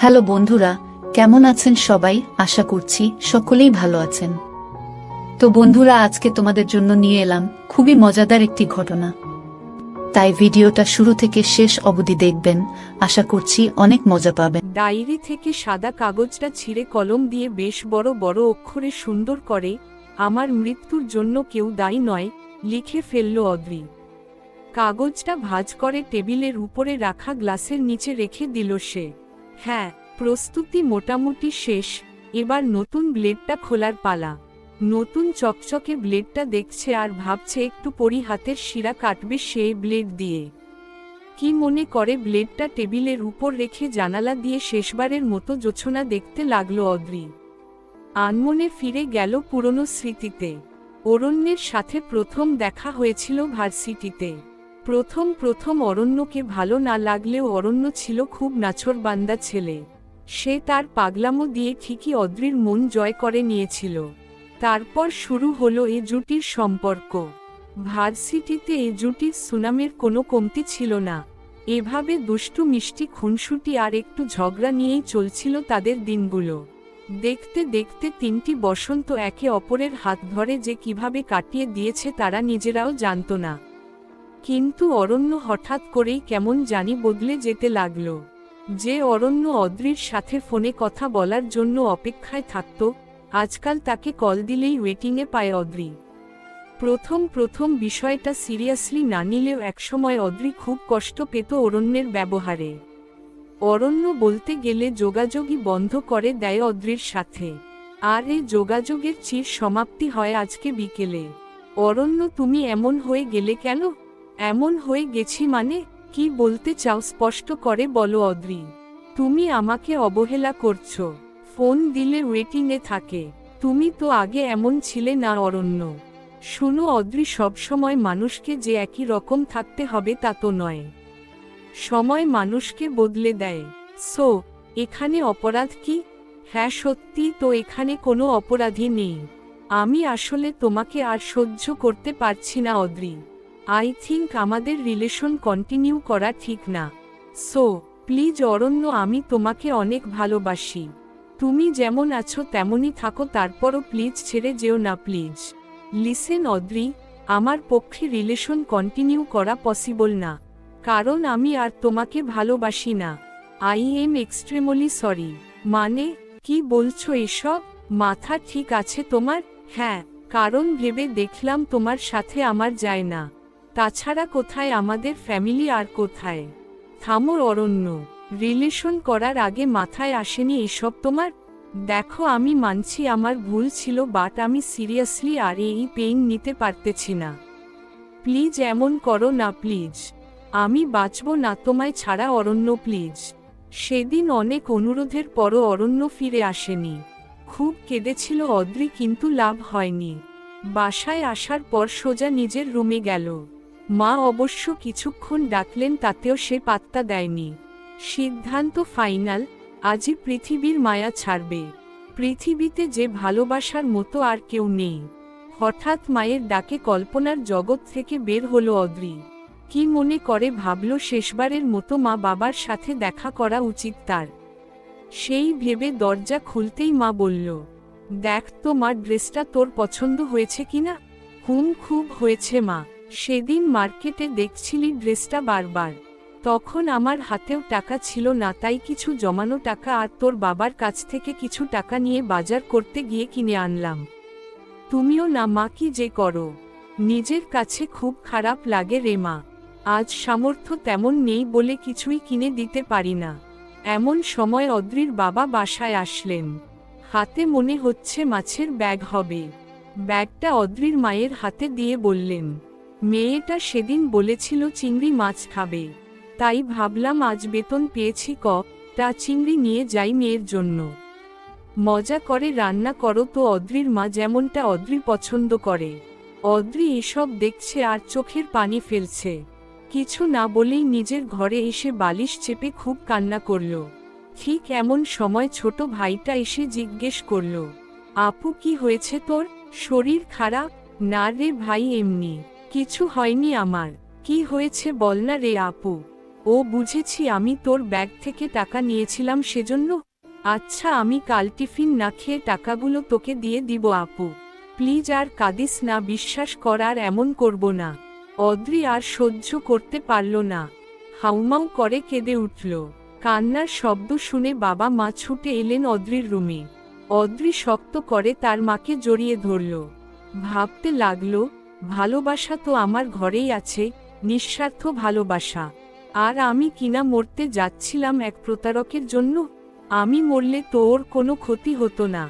Hello বন্ধুরা, কেমন আছেন সবাই? আশা করছি সকলেই ভালো আছেন। তো বন্ধুরা, আজকে তোমাদের জন্য নিয়ে এলাম খুবই মজাদার একটি ঘটনা। তাই ভিডিওটা শুরু থেকে শেষ অবধি দেখবেন, আশা করছি অনেক মজা পাবেন। ডায়েরি থেকে সাদা কাগজটা ছিঁড়ে কলম দিয়ে বেশ বড় বড় অক্ষরে সুন্দর করে, আমার মৃত্যুর জন্য কেউ দায়ী নয় লিখে ফেলল অদ্রি। কাগজটা ভাঁজ করে টেবিলের উপরে রাখা গ্লাসের নিচে রেখে দিল সে। হ্যাঁ প্রস্তুতি মোটামুটি শেষ। এবার নতুন ব্লেডটা খোলার পালা। নতুন চকচকে ব্লেডটা দেখছে আর ভাবছে একটু পরি হাতের শিরা কাটবে সে ব্লেড দিয়ে। কি মনে করে ব্লেডটা টেবিলের উপর রেখে জানালা দিয়ে শেষবারের মতো জোছনা দেখতে লাগল অদ্রি। আনমনে ফিরে গেল পুরনো স্মৃতিতে। অরণ্যের সাথে প্রথম দেখা হয়েছিল ভার্সিটিতে। প্রথম প্রথম অরণ্যকে ভালো না লাগলেও অরণ্য ছিল খুব নাছরবান্দা ছেলে। সে তার পাগলামো দিয়ে ঠিকই অদ্রির মন জয় করে নিয়েছিল। তারপর শুরু হলো এ জুটির সম্পর্ক। ভার্সিটিতে এ জুটির সুনামের কোনো কমতি ছিল না। এভাবে দুষ্টু মিষ্টি খুনসুটি আর একটু ঝগড়া নিয়েই চলছিল তাদের দিনগুলো। দেখতে দেখতে তিনটি বসন্ত একে অপরের হাত ধরে যে কীভাবে কাটিয়ে দিয়েছে তারা নিজেরাও জানত না। কিন্তু অরণ্য হঠাৎ করেই কেমন জানি বদলে যেতে লাগল। যে অরণ্য অদ্রির সাথে ফোনে কথা বলার জন্য অপেক্ষায় থাকত, আজকাল তাকে কল দিলেই ওয়েটিংয়ে পায় অদ্রি। প্রথম প্রথম বিষয়টা সিরিয়াসলি না নিলেও একসময় অদ্রি খুব কষ্ট পেত অরণ্যের ব্যবহারে। অরণ্য বলতে গেলে যোগাযোগই বন্ধ করে দেয় অদ্রির সাথে। আর এই যোগাযোগের চির সমাপ্তি হয় আজকে বিকেলে। অরণ্য, তুমি এমন হয়ে গেলে কেন? এমন হয়ে গেছি মানে কি বলতে চাও স্পষ্ট করে বলো অদ্রি। তুমি আমাকে অবহেলা করছ। ফোন দিলে ওয়েটিংয়ে থাকে। তুমি তো আগে এমন ছিলে না অরণ্য। শুনো অদ্রি, সবসময় মানুষকে যে একই রকম থাকতে হবে তা তো নয়। সময় মানুষকে বদলে দেয়। সো, এখানে অপরাধ কি? হ্যাঁ সত্যি তো এখানে কোনো অপরাধী নেই। আমি আসলে তোমাকে আর সহ্য করতে পারছি না অদ্রি। আই থিঙ্ক আমাদের রিলেশন কন্টিনিউ করা ঠিক না। সো, প্লিজ অরণ্য, আমি তোমাকে অনেক ভালোবাসি। তুমি যেমন আছো তেমনই থাকো, তারপরও প্লিজ ছেড়ে যেও না, প্লিজ। লিসেন, অদ্রি, আমার পক্ষে রিলেশন কন্টিনিউ করা পসিবল না। কারণ আমি আর তোমাকে ভালোবাসি না। I am extremely sorry. মানে কি বলছো এসব? মাথা ঠিক আছে তোমার? হ্যাঁ কারণ ভেবে দেখলাম তোমার সাথে আমার যায় না। তাছাড়া কোথায় আমাদের ফ্যামিলি আর কোথায়? থামোর অরণ্য রিলেশন করার আগে মাথায় আসেনি এসব তোমার? দেখো আমি মানছি আমার ভুল ছিল বাট আমি সিরিয়াসলি আর এই পেইন নিতে পারতেছি না। প্লিজ এমন করো না প্লিজ আমি বাঁচব না তোমায় ছাড়া অরণ্য প্লিজ সেদিন অনেক অনুরোধের পরও অরণ্য ফিরে আসেনি। খুব কেঁদেছিল অদ্রি কিন্তু লাভ হয়নি। বাসায় আসার পর সোজা নিজের রুমে গেল। মা অবশ্য কিছুক্ষণ ডাকলেন তাতেও সে পাত্তা দেয়নি। সিদ্ধান্ত ফাইনাল, আজই পৃথিবীর মায়া ছাড়বে। পৃথিবীতে যে ভালোবাসার মতো আর কেউ নেই। হঠাৎ মায়ের ডাকে কল্পনার জগৎ থেকে বের হলো অদ্রি। কি মনে করে ভাবল শেষবারের মতো মা বাবার সাথে দেখা করা উচিত তার। সেই ভেবে দরজা খুলতেই মা বলল, দেখ তো মা, ড্রেসটা তোর পছন্দ হয়েছে কিনা? হুম, খুব হয়েছে মা। সেদিন মার্কেটে দেখছিলি ড্রেসটা বারবার। তখন আমার হাতেও টাকা ছিল না, তাই কিছু জমানো টাকা আর তোর বাবার কাছ থেকে কিছু টাকা নিয়ে বাজার করতে গিয়ে কিনে আনলাম। তুমিও না, মা, কি যে করো। নিজের কাছে খুব খারাপ লাগে রে, মা। আজ সামর্থ্য তেমন নেই বলে কিছুই কিনে দিতে পারি না। এমন সময় অদ্রির বাবা বাসায় আসলেন। হাতে মনে হচ্ছে মাছের ব্যাগ হবে। ব্যাগটা অদ্রির মায়ের হাতে দিয়ে বললেন মেয়েটা সেদিন বলেছিল চিংড়ি মাছ খাবে। তাই ভাবলাম আজ বেতন পেয়েছি ক, তা চিংড়ি নিয়ে যাই মেয়ের জন্য। মজা করে রান্না করো তো অদ্রির মা যেমনটা অদ্রি পছন্দ করে। অদ্রি এসব দেখছে আর চোখের পানি ফেলছে। কিছু না বলেই নিজের ঘরে এসে বালিশ চেপে খুব কান্না করল। ঠিক এমন সময় ছোট ভাইটা এসে জিজ্ঞেস করল, আপু, কি হয়েছে তোর? শরীর খারাপ? না রে ভাই, এমনি। কিছু হয়নি আমার। কি হয়েছে বল না রে আপু? ও বুঝেছি আমি তোর ব্যাগ থেকে টাকা নিয়েছিলাম সেজন্য। আচ্ছা আমি কাল টিফিন না খেয়ে টাকাগুলো তোকে দিয়ে দিব আপু। প্লিজ আর কাদিস না, বিশ্বাস করার এমন করব না। অদ্রি আর সহ্য করতে পারল না। হাউমাউ করে কেঁদে উঠল। কান্নার শব্দ শুনে বাবা মা ছুটে এলেন অদ্রির রুমে। অদ্রি শক্ত করে তার মাকে জড়িয়ে ধরল। ভাবতে লাগল ভালোবাসা তো আমার ঘরেই আছে, নিঃস্বার্থ ভালোবাসা। আর আমি কিনা মরতে যাচ্ছিলাম এক প্রতারকের জন্য? আমি মরলে তোর কোনো ক্ষতি হতো না।